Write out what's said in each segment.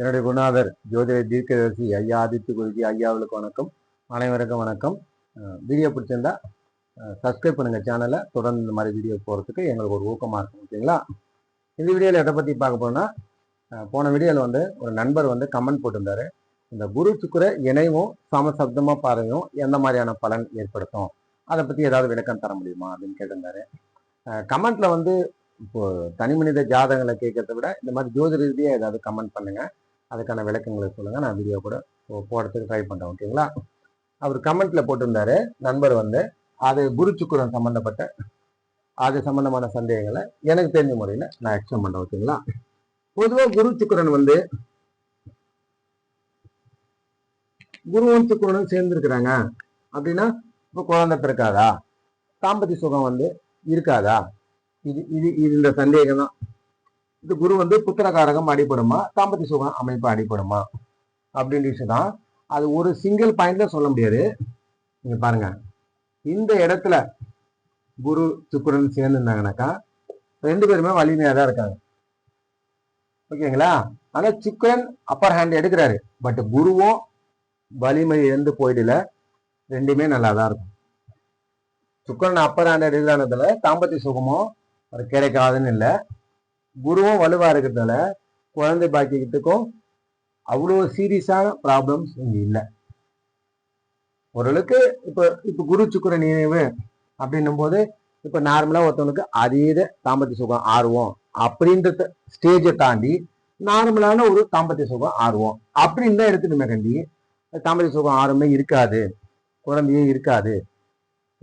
என்னுடைய குருநாதர் ஜோதிட தீர்க்கதரிசி ஐயா ஆதித்ய குருஜி ஐயாவுக்கு வணக்கம். அனைவருக்கும் வணக்கம். வீடியோ பிடிச்சிருந்தா சப்ஸ்கிரைப் பண்ணுங்கள் சேனலை தொடர்ந்து இந்த மாதிரி வீடியோ போகிறதுக்கு எங்களுக்கு ஒரு ஊக்கமாக இருக்கும் ஓகேங்களா இந்த வீடியோவில் எதை பற்றி பார்க்க போனோம்னா போன வீடியோவில் வந்து ஒரு நண்பர் வந்து கமெண்ட் போட்டிருந்தாரு. இந்த குரு சுக்கிர இணைவும் சமசப்தமாக பாறையும் எந்த மாதிரியான பலன் ஏற்படுத்தும்? அதை பற்றி ஏதாவது விளக்கம் தர முடியுமா அப்படின்னு கேட்டிருந்தாரு. கமெண்ட்டில் வந்து இப்போ தனி மனித ஜாதகங்களை கேட்கறத விட இந்த மாதிரி ஜோதி ரீதியாக ஏதாவது கமெண்ட் பண்ணுங்கள் அதுக்கான விளக்கங்களை சொல்லுங்க. நான் வீடியோ கூட போடுறதுக்கு ட்ரை பண்றேன். ஓகேங்களா அவர் கமெண்ட்ல போட்டிருந்தாரு. நண்பர் வந்து அது குரு சுக்கிரன் சம்மந்தப்பட்ட அது சம்பந்தமான சந்தேகங்களை எனக்கு தெரிஞ்ச முறையில் நான் எக்ஸ்பிளைன் பண்றேன். ஓகேங்களா பொதுவாக குரு சுக்கிரன் வந்து குருவும் சுக்கிரனும் சேர்ந்துருக்குறாங்க. அப்படின்னா இப்போ குழந்தை பிறக்காதா? தாம்பத்திய சுகம் வந்து இருக்காதா? இது இது இது இந்த சந்தேகம் தான் இந்த குரு வந்து புத்திரகாரகம் அடிபடுமா தாம்பத்திய சுகம் அமைப்பு அடிபடுமா? அப்படின்ற விஷயம் தான் அது ஒரு சிங்கிள் பாயிண்ட்ல சொல்ல முடியாது. நீங்க பாருங்க. இந்த இடத்துல குரு சுக்கிரன் சேர்ந்துருந்தாங்கனாக்கா ரெண்டு பேருமே வலிமையா தான் இருக்காங்க. ஓகேங்களா? ஆனா சுக்கிரன் அப்பர் ஹேண்ட் எடுக்கிறாரு. பட் குருவும் வலிமை இழந்து போயிடல. ரெண்டுமே நல்லா தான் இருக்கும். சுக்கிரன் அப்பர் ஹேண்ட் எடுக்கிறானதுல தாம்பத்திய சுகமும் கிடைக்காதுன்னு இல்லை. குருவும் வலுவா இருக்கிறதால குழந்தை பாக்கியத்துக்கும் அவ்வளோ சீரியஸான ப்ராப்ளம்ஸ் இங்கே இல்லை. ஓரளவுக்கு இப்போ இப்போ குரு சுக்கர நினைவு அப்படின்னும் போது இப்போ நார்மலா ஒருத்தவனுக்கு அதீத தாம்பத்திய சுகம் ஆர்வம் அப்படின்ற ஸ்டேஜை தாண்டி நார்மலான ஒரு தாம்பத்திய சுகம் ஆர்வம் அப்படின்னு தான் எடுத்துக்கணுமே கண்டி. தாம்பத்திய சுகம் ஆர்வமே இருக்காது. குழந்தையே இருக்காது.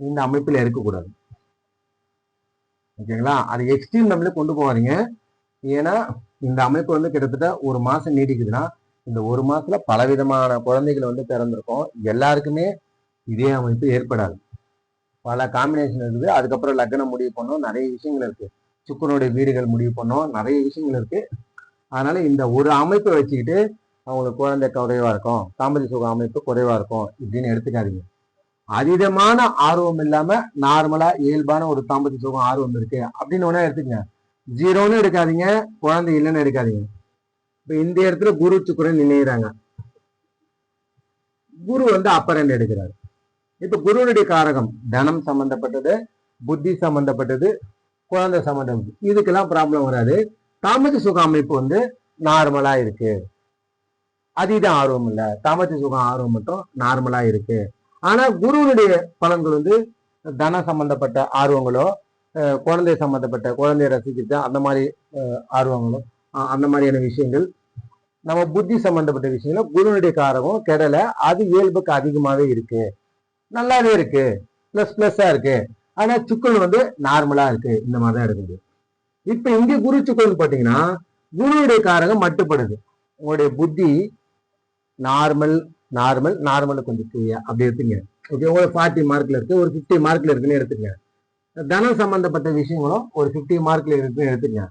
இந்த அமைப்பில் இருக்கக்கூடாது. ஓகேங்களா? அது எக்ஸ்ட்ரீம் நம்மளே கொண்டு போவாதீங்க ஏன்னா இந்த அமைப்பு வந்து கிட்டத்தட்ட ஒரு மாசம் நீடிக்குதுன்னா இந்த ஒரு மாசத்துல பலவிதமான குழந்தைகள் வந்து பிறந்திருக்கும். எல்லாருக்குமே இதே அமைப்பு ஏற்படாது. பல காம்பினேஷன் இருக்குது. அதுக்கப்புறம் லக்னம் முடிவு பண்ணோம். நிறைய விஷயங்கள் இருக்கு. சுக்கரனுடைய வீடுகள் முடிவு பண்ணோம். நிறைய விஷயங்கள் இருக்கு. அதனால இந்த ஒரு அமைப்பை வச்சுக்கிட்டு அவங்களுக்கு குழந்தை குறைவா இருக்கும். தாம்பதி சுக அமைப்பு குறைவா இருக்கும் இப்படின்னு எடுத்துக்காதீங்க. அதீதமான ஆர்வம் இல்லாம நார்மலா இயல்பான ஒரு தாம்பதி சுகம் ஆர்வம் இருக்கு. அப்படின்னு ஒன்னா எடுத்துக்கங்க. ஜீரோன்னு எடுக்காதீங்க குழந்தை இல்லைன்னு எடுக்காதீங்க. இப்ப இந்த இடத்துல குரு சுக்கரன் நினைகிறாங்க குரு வந்து அப்பரண்ட் எடுக்கிறாரு. இப்ப குருனுடைய காரகம் தனம் சம்பந்தப்பட்டது புத்தி சம்பந்தப்பட்டது குழந்தை சம்பந்தப்பட்டது. இதுக்கெல்லாம் ப்ராப்ளம் வராது. தாமச சுக அமைப்பு வந்து நார்மலா இருக்கு. அதீத ஆர்வம் இல்லை. தாமச சுகம் ஆர்வம் மட்டும் நார்மலா இருக்கு. ஆனா குருவினுடைய பலன்கள் வந்து தன சம்பந்தப்பட்ட ஆர்வங்களோ குழந்தை சம்மந்தப்பட்ட குழந்தைய ரசிக்கிறது அந்த மாதிரி ஆர்வங்களும். அந்த மாதிரியான விஷயங்கள். நம்ம புத்தி சம்மந்தப்பட்ட விஷயங்கள் குருனுடைய காரகம் கெடல அது இயல்புக்கு அதிகமாகவே இருக்கு. நல்லாவே இருக்கு. ப்ளஸ் ப்ளஸ்ஸாக இருக்கு. ஆனால் சுக்கல் வந்து நார்மலாக இருக்கு. இந்த மாதிரி தான் இருக்குது. இப்போ இங்கே குரு சுக்கல்னு பார்த்தீங்கன்னா குருவுடைய காரகம் மட்டுப்படுது. உங்களுடைய புத்தி நார்மல் நார்மல் நார்மல் கொஞ்சம் கீழே அப்படி எடுத்துங்க. ஓகே ஒரு ஃபார்ட்டி மார்க்ல இருக்கு ஒரு ஃபிஃப்டி மார்க்ல இருக்குன்னு எடுத்துங்க தனம் சம்பந்தப்பட்ட விஷயங்களும் ஒரு ஃபிஃப்டி மார்க்ல இருக்குன்னு எடுத்துங்க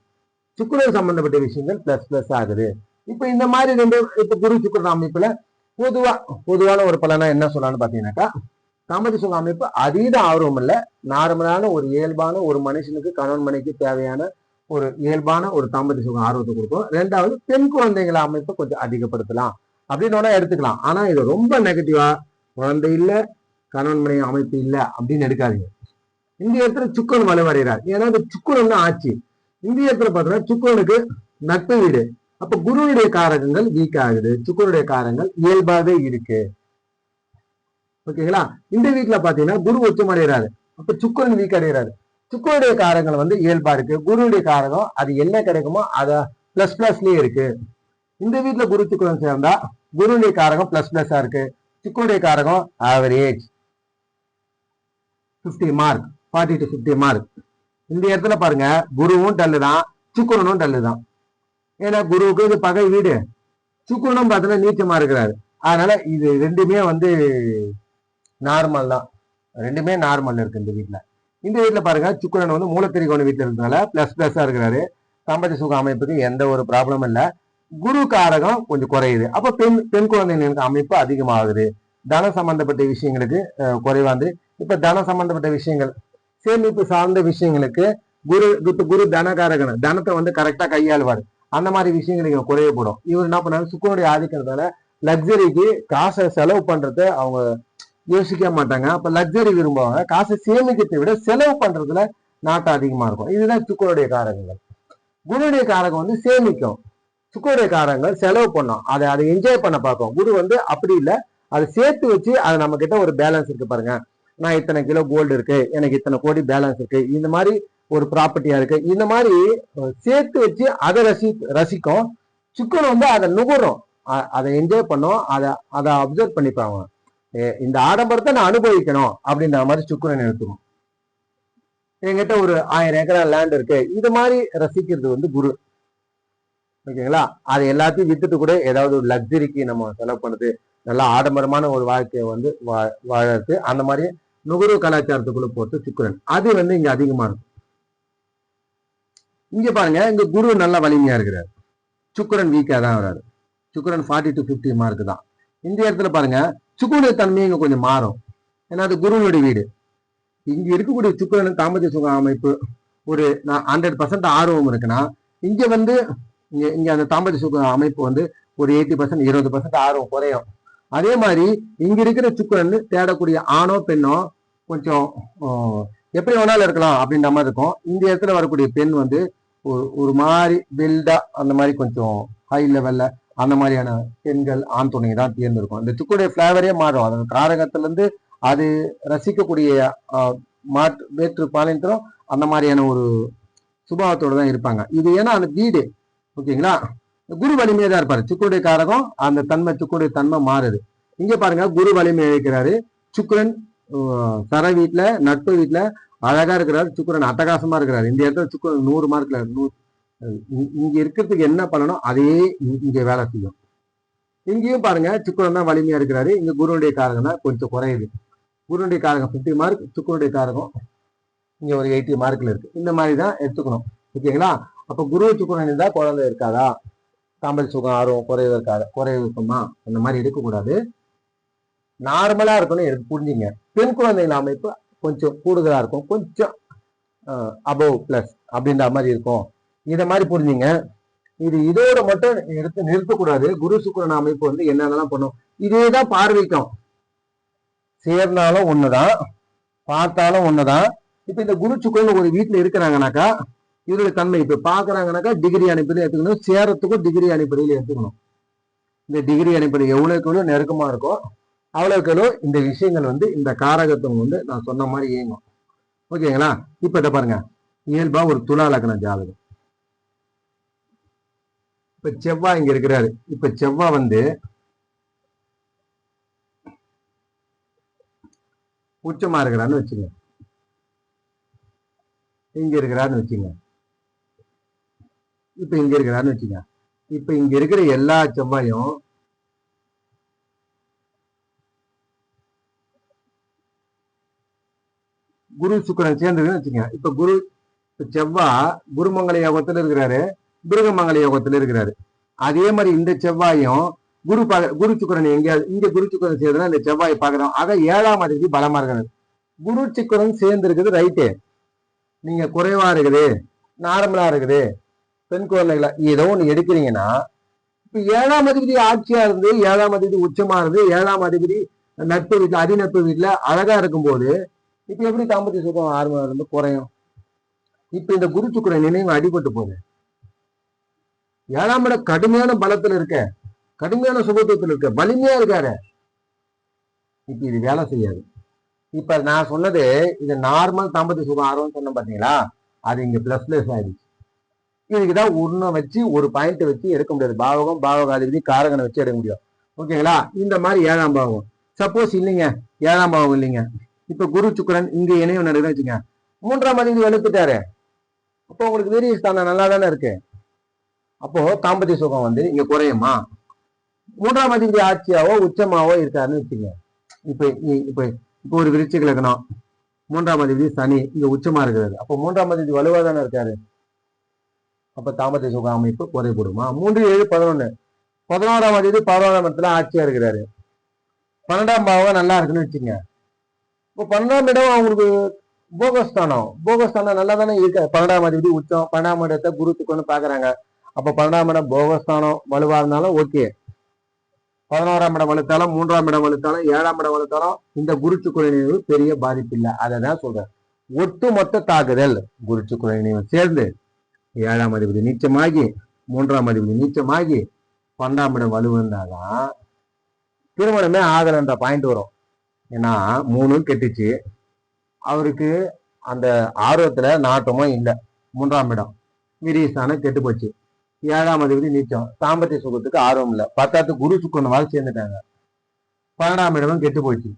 சுக்கிரன் சம்பந்தப்பட்ட விஷயங்கள் பிளஸ் பிளஸ் ஆகுது. இப்ப இந்த மாதிரி ரெண்டு இப்ப குரு சுக்கிரன் அமைப்புல பொதுவா பொதுவான ஒரு பலனா என்ன சொல்லலாம்னு பாத்தீங்கன்னாக்கா தாமதி சுங்க அமைப்பு அதீத ஆர்வம் இல்ல. நார்மலான ஒரு இயல்பான ஒரு மனுஷனுக்கு கணவன் மனைக்கு தேவையான ஒரு இயல்பான ஒரு தாம்பத்திய சுகம் ஆர்வத்தை கொடுக்கும். ரெண்டாவது பெண் குழந்தைಗಳ அமைப்பை கொஞ்சம் அதிகப்படுத்தலாம். அப்படின்னு எடுத்துக்கலாம். ஆனா இது ரொம்ப நெகட்டிவா குழந்தை இல்ல கணவன் மனை அமைப்பு இல்ல அப்படின்னு எடுக்காதீங்க. இந்த இடத்துல சுக்கரன் வலுவடைகிறார் ஏன்னா இந்த சுக்கரன் தான் ஆட்சி. இந்த இடத்துல பார்த்தோம்னா சுக்கரனுக்கு நட்பு வீடு. அப்ப குருவுடைய காரகங்கள் வீக் ஆகுது. சுக்கரனுடைய காரகங்கள் இயல்பாகவே இருக்கு. ஓகேங்களா இந்த வீட்டுல பாத்தீங்கன்னா குரு ஒத்துமடைகிறாரு. அப்ப சுக்கரன் வீக் அடைகிறாரு. சுக்கரனுடைய காரகங்கள் வந்து இயல்பா இருக்கு. குருவுடைய காரகம் அது என்ன கிடைக்குமோ அத பிளஸ் பிளஸ்லயே இருக்கு. இந்த வீட்டுல குரு சுக்கரன் சேர்ந்தா குருவுடைய காரகம் பிளஸ் பிளஸ்ஸா இருக்கு. சுக்கரனுடைய காரகம் average 50 mark forty to 50 mark இந்த இடத்துல பாருங்க குருவும் டல்லு தான் சுக்குரனும் டல்லு தான் ஏன்னா குருவுக்கு இது பகை வீடு. சுக்குரனும் பார்த்தீங்கன்னா நீச்சமா இருக்கிறாரு. அதனால இது ரெண்டுமே வந்து நார்மல் தான். ரெண்டுமே நார்மல் இருக்கு இந்த வீட்ல. இந்த வீட்டில் பாருங்க சுக்குரன் வந்து மூலத்திரிகோண வீட்டில் இருக்கிறதுனால பிளஸ் பிளஸ்ஸாக இருக்கிறாரு. தம்பதி சுக அமைப்புக்கு எந்த ஒரு ப்ராப்ளமும் இல்லை. குரு காரகம் கொஞ்சம் குறையுது. அப்போ பெண் பெண் குழந்தைங்களுக்கு அமைப்பு அதிகமாகுது. தன சம்பந்தப்பட்ட விஷயங்களுக்கு குறைவாந்து இப்ப தன சம்பந்தப்பட்ட விஷயங்கள் சேமிப்பு சார்ந்த விஷயங்களுக்கு குரு குரு தனகாரகன் தனத்தை வந்து கரெக்டா கையாளுவார். அந்த மாதிரி விஷயங்கள் இங்க குறையப்படும். இவர் என்ன பண்ணாரு சுக்கரனுடைய ஆதிக்கிறதால லக்ஸரிக்கு காசை செலவு பண்றத அவங்க யோசிக்க மாட்டாங்க. அப்ப லக்ஸரி விரும்புவாங்க. காசை சேமிக்கிறதை விட செலவு பண்றதுல நாட்டம் அதிகமா இருக்கும். இதுதான் சுக்கரனுடைய காரகங்கள். குருடைய காரகம் வந்து சேமிக்கும். சுக்கரனுடைய காரகங்கள் செலவு பண்ணும். அதை அதை என்ஜாய் பண்ண பார்க்கும். குரு வந்து அப்படி இல்லை. அதை சேர்த்து வச்சு அதை நம்ம கிட்ட ஒரு பேலன்ஸ் இருக்கு பாருங்க. நான் இத்தனை கிலோ கோல்டு இருக்கு எனக்கு இத்தனை கோடி பேலன்ஸ் இருக்கு இந்த மாதிரி ஒரு ப்ராப்பர்ட்டியா இருக்கு. இந்த மாதிரி சேர்த்து வச்சு அதை ரசி ரசிக்கும். சிக்கன் வந்து அதை நுகரும். அதை என்ஜாய் பண்ணும். அதை அதை அப்சர்வ் பண்ணிப்பாங்க. இந்த ஆடம்பரத்தை நான் அனுபவிக்கணும் அப்படின்ற மாதிரி சுக்குரன் எடுத்துக்கும் என்கிட்ட ஒரு ஆயிரம் ஏக்கரா லேண்ட் இருக்கு. இது மாதிரி ரசிக்கிறது வந்து குரு. ஓகேங்களா? அது எல்லாத்தையும் வித்துட்டு கூட ஏதாவது ஒரு லக்ஸரிக்கு நம்ம செலவு பண்ணுறது நல்லா ஆடம்பரமான ஒரு வாழ்க்கையை வந்து வா- வாழறது அந்த மாதிரி நுகர்வு கலாச்சாரத்துக்குள்ள போட்டு சுக்கிரன் அது வந்து இங்க அதிகமா இருக்கும். இங்க பாருங்க இங்க குரு நல்ல வலிமையா இருக்கிறார். சுக்கரன் வீக்கா தான் வராரு சுக்கரன் ஃபார்ட்டி டு ஃபிஃப்டி மார்க் தான். இந்த இடத்துல பாருங்க சுக்குனுடைய தன்மை இங்க கொஞ்சம் மாறும். ஏன்னா அது குருவனுடைய வீடு. இங்க இருக்கக்கூடிய சுக்கரன் தாமத சுக அமைப்பு ஒரு ஹண்ட்ரட் பர்சன்ட் ஆர்வம் இருக்குன்னா இங்க வந்து இங்க இங்க அந்த தாம்பத்திய சுக அமைப்பு வந்து ஒரு எயிட்டி பர்சன்ட் இருபது பர்சன்ட் ஆர்வம் குறையும். அதே மாதிரி இங்க இருக்கிற சுக்கரன் தேடக்கூடிய ஆணோ பெண்ணோ கொஞ்சம் எப்படி வேணாலும் இருக்கலாம் அப்படின்ற மாதிரி இருக்கும். இந்த இடத்துல வரக்கூடிய பெண் வந்து ஒரு ஒரு மாதிரி பில்டா அந்த மாதிரி கொஞ்சம் ஹை லெவல்ல அந்த மாதிரியான பெண்கள் ஆண் துணை தான் தேர்ந்திருக்கும் அந்த சுக்குடைய ஃபிளேவரே மாறும். அதன் காரகத்திலேருந்து அது ரசிக்கக்கூடிய மாற்று வேற்று பாலினத்திலும் அந்த மாதிரியான ஒரு சுபாவத்தோடு தான் இருப்பாங்க. இது ஏன்னா அந்த வீடு ஓகேங்களா? குரு வலிமையாக தான் இருப்பாரு. சுக்குடைய காரகம் அந்த தன்மை சுக்குடைய தன்மை மாறுது. இங்கே பாருங்க குரு வலிமை இருக்கிறாரு சுக்கரன் சர வீட்டில் நட்பு வீட்டில் அழகா இருக்கிறாரு சுக்கிரன். அட்டகாசமா இருக்கிறாரு. இந்த இடத்துல சுக்கிரன் நூறு மார்க்ல நூறு இங்க இருக்கிறதுக்கு என்ன பண்ணணும்? அதே இங்க வேலை செய்யும். இங்கேயும் பாருங்க சுக்குரன் தான் வலிமையா இருக்கிறாரு. இங்க குருனுடைய காரகம் தான் கொஞ்சம் குறையுது. குருனுடைய காரகம் 50 மார்க் சுக்கிரனுடைய காரகம் இங்க ஒரு எயிட்டி மார்க்ல இருக்கு. இந்த மாதிரி தான் எடுத்துக்கணும். ஓகேங்களா? அப்ப குரு சுக்குரன் இருந்தா குழந்தை இருக்காதா? தாம்பல் சுகம் ஆர்வம் குறைவு இருக்காது குறைவு இருக்குமா? அந்த மாதிரி எடுக்கக்கூடாது. நார்மலா இருக்கணும் எனக்கு புரிஞ்சுங்க. பெண் குழந்தைகள் அமைப்பு கொஞ்சம் கூடுதலா இருக்கும். கொஞ்சம் அபவ் பிளஸ் அப்படின்ற மாதிரி இருக்கும். இத மாதிரி புரிஞ்சுங்க. இது இதோட மட்டும் எடுத்து நிறுத்தக்கூடாது. குரு சுக்கரன் அமைப்பு வந்து என்னென்னலாம் பண்ணும்? இதே தான் பார்வைக்கும். சேர்ந்தாலும் ஒண்ணுதான் பார்த்தாலும் ஒண்ணுதான். இப்ப இந்த குரு சுக்கரன் ஒரு வீட்டுல இருக்கிறாங்கனாக்கா இதோட தன்மை இப்ப பாக்குறாங்கனாக்கா டிகிரி அடிப்படையில் எடுத்துக்கணும். சேரத்துக்கும் டிகிரி அனுப்பதில் எடுத்துக்கணும். இந்த டிகிரி அடிப்படை எவ்வளோக்கு எவ்வளவு நெருக்கமா இருக்கோ அவ்வளவுக்கு இந்த விஷயங்கள் வந்து இந்த காரகத்துவம் வந்து நான் சொன்ன மாதிரி இயங்கும். ஓகேங்களா? இப்போ இதை பாருங்க. இயல்பா ஒரு துலா லக்ன ஜாதகம். இப்ப செவ்வாய் இங்க இருக்கிறாரு. இப்ப செவ்வாய் வந்து உச்சமா இருக்கிறான்னு வச்சுங்க இங்க இருக்கிறான்னு வச்சுங்க இப்ப இங்க இருக்கிறான்னு வச்சுங்க இப்ப இங்க இருக்கிற எல்லா செவ்வாயும் குரு சுக்கிரன் சேர்ந்ததுன்னு வச்சுங்க இப்ப குரு செவ்வா செவ்வாய் குருமங்கல யோகத்துல இருக்கிறாரு மிருகமங்கல யோகத்துல இருக்கிறாரு. அதே மாதிரி இந்த செவ்வாயும் குரு பாக்க குரு சுக்கிரன் எங்கேயாவது இங்க குரு சுக்கரன் சேர்ந்ததுன்னா இந்த செவ்வாய் பாக்குறோம் ஆக ஏழாம் அதிபதி பலமா இருக்கிறாரு. குரு சுக்கிரன் சேர்ந்து இருக்குது ரைட்டு நீங்க குறைவா இருக்குது நார்மலா இருக்குது பெண் குழந்தைகளா ஏதோ ஒண்ணு எடுக்கிறீங்கன்னா இப்ப ஏழாம் அதிபதி ஆட்சியா இருந்து ஏழாம் அதிபதி உச்சமா இருந்து ஏழாம் அதிபதி நட்பு வீட்டுல அதிநட்பு வீட்டுல அழகா இருக்கும்போது இப்ப எப்படி தாம்பத்திய சுகம் ஆர்வம் இருந்து குறையும்? இப்ப இந்த குரு சுக்கர நினைவு அடிபட்டு போகுது. ஏழாம் இடம் கடுமையான பலத்துல இருக்க கடுமையான சுபத்துவத்தில் இருக்க வலிமையா இருக்காரு. இப்ப இது வேலை செய்யாது. இப்ப நான் சொன்னது இது நார்மல் தாம்பத்திய சுகம் ஆர்வம் சொன்னேன் பாத்தீங்களா? அது இங்க பிளஸ் பிளஸ் ஆயிடுச்சு. இதுக்குதான் ஒன்றை வச்சு ஒரு பாயிண்ட் வச்சு எடுக்க முடியாது. பாவகம் பாவகாதிபதி காரகனை வச்சு எடுக்க முடியும். ஓகேங்களா இந்த மாதிரி ஏழாம் பாவகம். சப்போஸ் இல்லைங்க. ஏழாம் பாவகம் இல்லைங்க. இப்ப குரு சுக்கரன் இங்க இணைவு நடக்குதுன்னு வச்சுங்க மூன்றாம் அதிபதி வெளுத்துட்டாரு அப்போ உங்களுக்கு வீரிய ஸ்தானம் நல்லா தானே இருக்கு? அப்போ தாம்பத்திய சுகம் வந்து இங்க குறையுமா? மூன்றாம் அதிபதி ஆட்சியாவோ உச்சமாவோ இருக்காருன்னு வச்சுங்க இப்ப இப்ப இப்போ ஒரு விருச்சிக லக்னம். மூன்றாம் அதிபதி சனி இங்க உச்சமா இருக்கிறது அப்போ மூன்றாம் அதிபதி வலுவா தானே இருக்காரு? அப்ப தாம்பத்திய சுக அமைப்பு குறைபடுமா மூன்று ஏழு பதினொன்னு. பதினோராம் அதிபதி பதினோராம் இடத்துல ஆட்சியா இருக்கிறாரு. பன்னெண்டாம் பாவம் நல்லா இருக்குன்னு வச்சுங்க இப்போ பன்னெண்டாம் இடம் அவங்களுக்கு போகஸ்தானம். போகஸ்தானம் நல்லா தானே இருக்கு. பன்னெண்டாம் அதிபதி உச்சம். பன்னெண்டாம் இடத்தை குரு துக்கம்னு பாக்குறாங்க. அப்ப பன்னெண்டாம் இடம் போகஸ்தானம் வலுவா இருந்தாலும் ஓகே. பதினோராம் இடம் வலுத்தாலும் மூன்றாம் இடம் வலுத்தாலும் ஏழாம் இடம் வலுத்தாலும் இந்த குரு சுக்கிர பெரிய பாதிப்பு இல்லை அதை தான் சொல்றேன். ஒட்டுமொத்த தாக்குதல் குரு சுக்கிர சேர்ந்து ஏழாம் அதிபதி நீச்சமாகி மூன்றாம் அதிபதி நீச்சமாகி பன்னெண்டாம் இடம் வலுவிருந்தாதான் திருமணமே ஆகலன்ற பாயிண்ட் வரும். ஏன்னா மூணும் கெட்டுச்சு. அவருக்கு அந்த ஆர்வத்தில் நாட்டமும் இல்லை. மூன்றாம் இடம். விரியஸ்தானம் கெட்டு போச்சு. ஏழாம் அதிபதி நீச்சம். தாம்பத்திய சுகத்துக்கு ஆர்வம் இல்லை. பத்தாவது குரு சுக்கரனவால் சேர்ந்துட்டாங்க. பன்னெண்டாம் இடமும் கெட்டு போச்சு.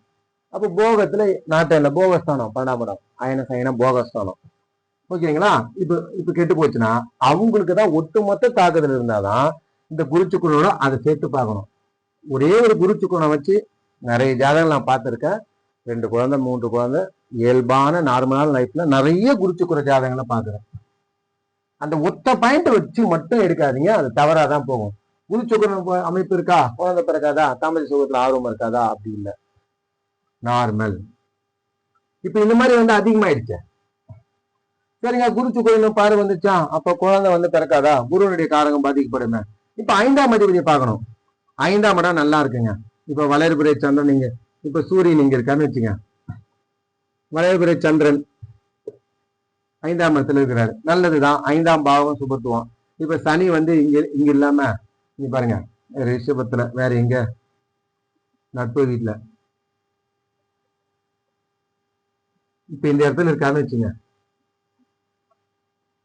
அப்போ போகத்தில் நாட்டம் இல்லை போகஸ்தானம். பன்னெண்டாம் இடம். அயன சயனம் போகஸ்தானம். ஓகேங்களா? இப்போ இப்போ கெட்டு போச்சுன்னா அவங்களுக்கு தான் ஒட்டுமொத்த தாக்குதல் இருந்தாதான் இந்த குரு அதை சேர்த்து பார்க்கணும். ஒரே ஒரு குரு வச்சு நிறைய ஜாதகம் நான் பார்த்துருக்கேன். ரெண்டு குழந்தை மூன்று குழந்தை இயல்பான நார்மலான லைஃப்ல நிறைய குரு ஜாதகங்களை பார்க்குறேன். அந்த ஒத்த பாயிண்ட் வச்சு மட்டும் எடுக்காதீங்க அது தவறாக தான் போகும். குரு அமைப்பு இருக்கா? குழந்தை பிறக்காதா? தாமதி சுகத்தில் ஆர்வம் இருக்காதா? அப்படி இல்லை. நார்மல் இப்போ இந்த மாதிரி வந்து அதிகமாயிடுச்சு. சரிங்க குரு சுக்கரன் பாரு வந்துச்சா அப்ப குழந்தை வந்து பிறக்காதா? குருனுடைய காரகம் பாதிக்கப்படுமே. இப்ப ஐந்தாம் அதிபதியை பார்க்கணும். ஐந்தாம் இடம் நல்லா இருக்குங்க. இப்ப வளர்பிறை சந்திரன் நீங்க இப்ப சூரியன் இங்க இருக்கான்னு வச்சுங்க வளையபுரை சந்திரன் ஐந்தாம் இடத்துல இருக்கிறாரு. நல்லதுதான். ஐந்தாம் பாவம் சுபத்துவம். இப்ப சனி வந்து இங்க இங்க இல்லாம இங்க பாருங்க ரிஷபத்துல வேற எங்க? நட்பு வீட்டுல. இப்ப இந்த இடத்துல இருக்காருன்னு வச்சுங்க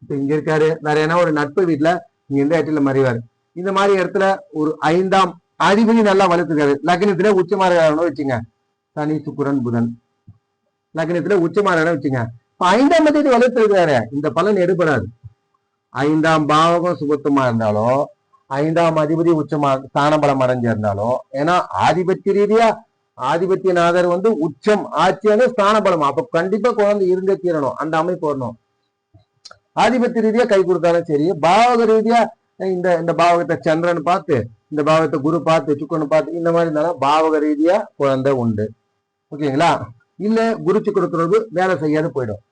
இப்ப இங்க இருக்காரு. வேற ஏன்னா ஒரு நட்பு வீட்டுல இங்க எந்த இடத்துல மறைவாரு. இந்த மாதிரி இடத்துல ஒரு ஐந்தாம் அதிபதி நல்லா வளர்த்துக்காரு லக்னத்துல உச்சமாரணும் வச்சுங்க. சனி சுக்குரன் புதன். லக்னத்துல உச்சமாரணும் வச்சுங்க. இப்ப ஐந்தாம் தேதி வளர்த்துருக்காரு இந்த பலன் எடுபடாது. ஐந்தாம் பாவகம் சுபத்துமா இருந்தாலும் ஐந்தாம் அதிபதி உச்சமா ஸ்தான பலம் அடைஞ்சிருந்தாலும் ஏன்னா ஆதிபத்திய ரீதியா ஆதிபத்தியநாதர் வந்து உச்சம் ஆட்சியான ஸ்தான பலம் அப்ப கண்டிப்பா குழந்தை இருந்தே தீரணும். அந்த அமைப்பு வரணும். ஆதிபத்திய ரீதியா கை கொடுத்தாலும் சரி பாவக ரீதியா இந்த இந்த பாவகத்தை சந்திரன் பார்த்து இந்த பாவகத்தை குரு பார்த்து சுக்கரன் பார்த்து இந்த மாதிரி இருந்தாலும் பாவக ரீதியா குழந்தை உண்டு. ஓகேங்களா? இல்ல குரு சுக்கர தொடர்பு வேலை செய்யாத போயிடும்.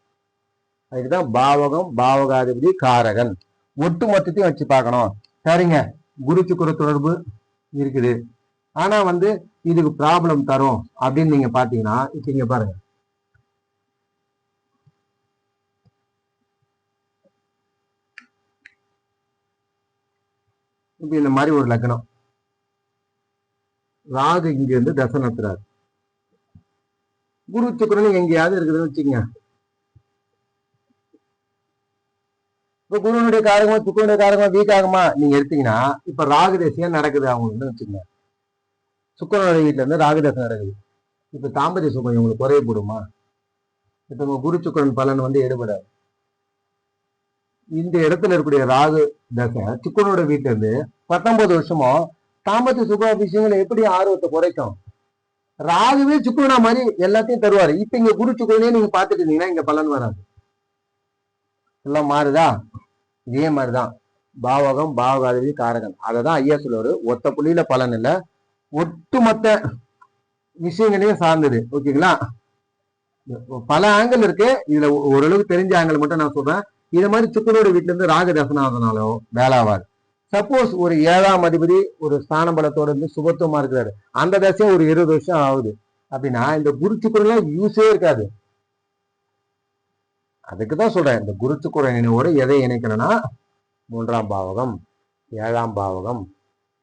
அதுக்குதான் பாவகம் பாவகாதிபதி காரகன். ஒட்டு மொத்தத்தையும் வச்சு பார்க்கணும். சரிங்க. குரு சுக்கர தொடர்பு இருக்குது. ஆனா வந்து இதுக்கு ப்ராப்ளம் தரும் அப்படின்னு நீங்க பாத்தீங்கன்னா இப்ப இங்க பாருங்க. இப்ப இந்த மாதிரி ஒரு லக்னம். ராகு இங்க இருந்து தசை நடத்துறாரு குரு சுக்கரன் எங்கேயாவது இருக்குதுன்னு வச்சுக்கங்க. இப்ப குருனுடைய காரகமா சுக்கரனுடைய காரகமா வீக் ஆகுமா நீங்க எடுத்தீங்கன்னா இப்ப ராகு தசையா நடக்குது அவங்களுக்கு வச்சுக்கோங்க. சுக்கரனுடைய வீட்டுல இருந்து ராகு தசை நடக்குது. இப்ப தாம்பத்திய சுகம் இவங்களுக்கு குறைய போடுமா? இப்ப உங்க குரு சுக்கரன் பலன் வந்து எடுபடாது. இந்த இடத்துல இருக்கக்கூடிய ராகு தசை சுக்கரனோட வீட்டுல இருந்து பத்தொன்பது வருஷமா தாம்பத்திய சுக விஷயங்களை எப்படி ஆர்வத்தை குறைக்கும்? ராகுவே சுக்குனா மாதிரி எல்லாத்தையும் தருவாரு. இப்ப இங்க குரு சுக்குனே நீங்க பாத்துட்டு இருந்தீங்கன்னா இங்க பலன் வராது. எல்லாம் மாறுதா? இதே மாதிரிதான். பாவகம் பாவகாதவி காரகன். அததான் ஐயா சொல்லுவாரு. ஒத்த புள்ளியில பலன் இல்ல. ஒட்டுமொத்த விஷயங்களையும் சார்ந்தது. ஓகேங்களா? பல ஆங்கிள் இருக்கு. இதுல ஓரளவுக்கு தெரிஞ்ச ஆங்கிள் மட்டும் நான் சொல்றேன். இது மாதிரி சுக்கரோட வீட்டுல இருந்து ராக வேலாவார் சப்போஸ் ஒரு ஏழாம் அதிபதி ஒரு ஸ்தான பலத்தோட இருந்து சுபத்துவமா இருக்கிறாரு. அந்த தசையும் ஒரு இருபது வருஷம் ஆகுது. அப்படின்னா இந்த குரு சுக்கரெல்லாம் யூஸே இருக்காது. அதுக்கு தான் சொல்றேன். இந்த குரு சுக்கர நினைவோடு எதை இணைக்கணும்னா மூன்றாம் பாவகம் ஏழாம் பாவகம்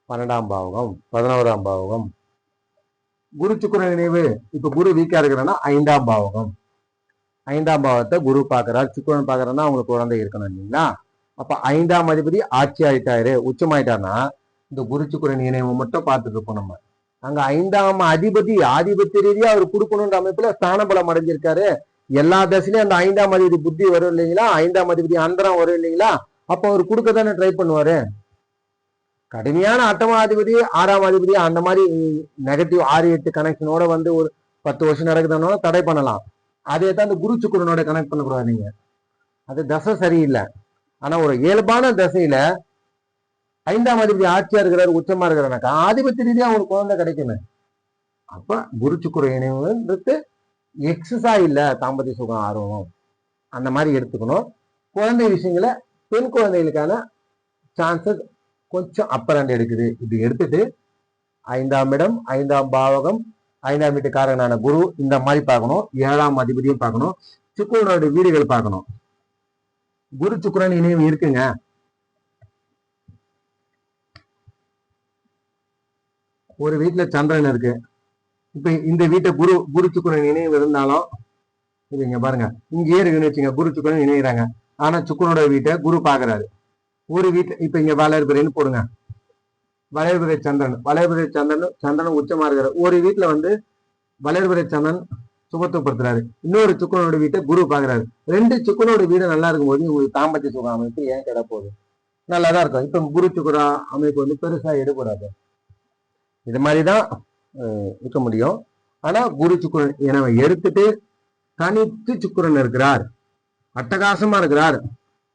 பன்னெண்டாம் பாவகம் பதினோராம் பாவகம். குரு சுக்கர நினைவு இப்ப குரு வீக்கா இருக்கிறன்னா ஐந்தாம் பாவகம். ஐந்தாம் பாவத்தை குரு பாக்குறாரு சுக்கரன் பார்க்குறாருன்னா அவங்களுக்கு குழந்தை இருக்கணும் இல்லைங்களா? அப்போ ஐந்தாம் அதிபதி ஆட்சி ஆயிட்டாரு. உச்சமாயிட்டாருன்னா இந்த குரு சுக்கரன் இணைவை மட்டும் பார்த்துட்டு இருப்போம் நம்ம. அங்கே ஐந்தாம் அதிபதி ஆதிபத்திய ரீதியாக அவர் கொடுக்கணுன்ற அமைப்பில் ஸ்தான பலம் அடைஞ்சிருக்காரு. எல்லா தசையிலையும் அந்த ஐந்தாம் அதிபதி புத்தி வரும் இல்லைங்களா? ஐந்தாம் அதிபதி அந்தரம் வரும் இல்லைங்களா? அப்போ அவர் கொடுக்க தானே ட்ரை பண்ணுவாரு. கடுமையான அட்டமாதிபதி ஆறாம் அதிபதி அந்த மாதிரி நெகட்டிவ் ஆறு எட்டு கனெக்ஷனோட வந்து ஒரு பத்து வருஷம் நடக்குதுன்னா தடை பண்ணலாம். அதே தான் அந்த குரு சுக்கரனோட கனெக்ட் பண்ணக்கூடாது நீங்க. அது தசை சரியில்லை. ஆனா ஒரு இயல்பான தசையில ஐந்தாம் அதிபதி ஆட்சியா இருக்கிறாரு உச்சமா இருக்கிறானாக்கா ஆதிபத்திய ரீதியா ஒரு குழந்தை கிடைக்குமே. அப்ப குரு சுக்கர இணைவுன்றது எக்ஸசா இல்ல தாம்பத்திய சுகம் ஆர்வம். அந்த மாதிரி எடுத்துக்கணும். குழந்தை விஷயங்களை பெண் குழந்தைகளுக்கான சான்சஸ் கொஞ்சம் அப்பர் ஹேண்ட் எடுக்குது. இப்படி எடுத்துட்டு ஐந்தாம் இடம் ஐந்தாம் பாவகம் ஐந்தாம் வீட்டுக்காரனான குரு இந்த மாதிரி பார்க்கணும். ஏழாம் அதிபதியும் பார்க்கணும். சுக்குரனோட வீடுகள் பார்க்கணும். குரு சுக்குரன் இணையம் இருக்குங்க. ஒரு வீட்டுல சந்திரன் இருக்கு. இப்ப இந்த வீட்டை குரு குரு சுக்குரன் இணையம் இருந்தாலும் இது இங்க பாருங்க இங்கேயே இருக்குன்னு வச்சுங்க குரு சுக்குரன் இணைகிறாங்க ஆனா சுக்குரனோட வீட்டை குரு பாக்குறாரு ஒரு வீட்டுல இப்ப இங்க வளர்பிறைன்னு போடுங்க. வளர்பிறை சந்திரன் வளர்பிறை சந்திரன் சந்திரன் உச்சமா இருக்கிறார். ஒரு வீட்டுல வந்து வளர்பிறை சந்திரன் சுபத்துவப்படுத்துறாரு. இன்னொரு சுக்கனோட வீட்டை குரு பாக்குறாரு ரெண்டு சுக்கனோட வீடு நல்லா இருக்கும்போது உங்களுக்கு தாம்பத்திய சுகம் அமைப்பு ஏன் கிட போகுது? நல்லா தான் இருக்கும். இப்ப குரு சுக்கர அமைப்பு வந்து பெருசா எடுக்கூடாது இது மாதிரிதான் இருக்க முடியும். ஆனா குரு சுக்கரன் எனவே எடுத்துட்டு தனித்து சுக்குரன் இருக்கிறார். அட்டகாசமா இருக்கிறார்.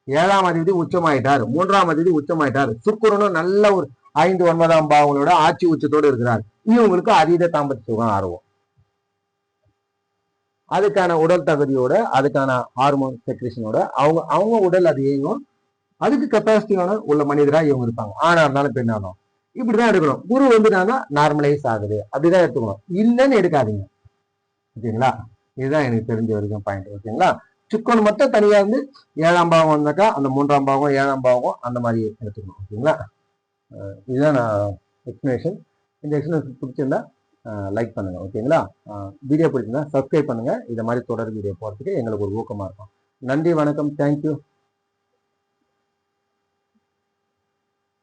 ஏழாம் அதிபதி உச்சமாயிட்டார். மூன்றாம் அதிபதி உச்சமாயிட்டார். சுக்கிரனும் நல்ல ஒரு ஐந்து ஒன்பதாம் பாவங்களோட ஆட்சி உச்சத்தோடு இருக்கிறார். இவங்களுக்கு அதீத தாம்பத்திய சுகம் ஆர்வம். அதுக்கான உடல் தகுதியோட அதுக்கான ஹார்மோன் செக்ரேஷனோட அவங்க அவங்க உடல் அது இயங்கும் அதுக்கு கெப்பாசிட்டியான உள்ள மனிதராக இவங்க இருப்பாங்க. ஆனா இருந்தாலும் பெண்ணாலும் இப்படிதான் எடுக்கணும். குரு வந்துட்டாங்கன்னா நார்மலைஸ் ஆகுது. அப்படிதான் எடுத்துக்கணும். இல்லைன்னு எடுக்காதீங்க. ஓகேங்களா? இதுதான் எனக்கு தெரிஞ்ச வரைக்கும் பாயிண்ட் ஓகேங்களா? சுக்கன் மட்டும் தனியா இருந்து ஏழாம் பாவம் வந்தாக்கா அந்த மூன்றாம் பாவம் ஏழாம் பாவம் அந்த மாதிரி எடுத்துக்கணும். ஓகேங்களா? இதுதான் நான் எக்ஸ்பிளேஷன் இந்த எக்ஸ்பிளேஷன் பிடிச்சிருந்தா லைக் பண்ணுங்கள் ஓகேங்களா வீடியோ பிடிச்சிருந்தா சப்ஸ்கிரைப் பண்ணுங்கள் இதை மாதிரி தொடர் வீடியோ போகிறதுக்கு எங்களுக்கு ஒரு ஊக்கமாக இருக்கும். நன்றி வணக்கம். தேங்க்யூ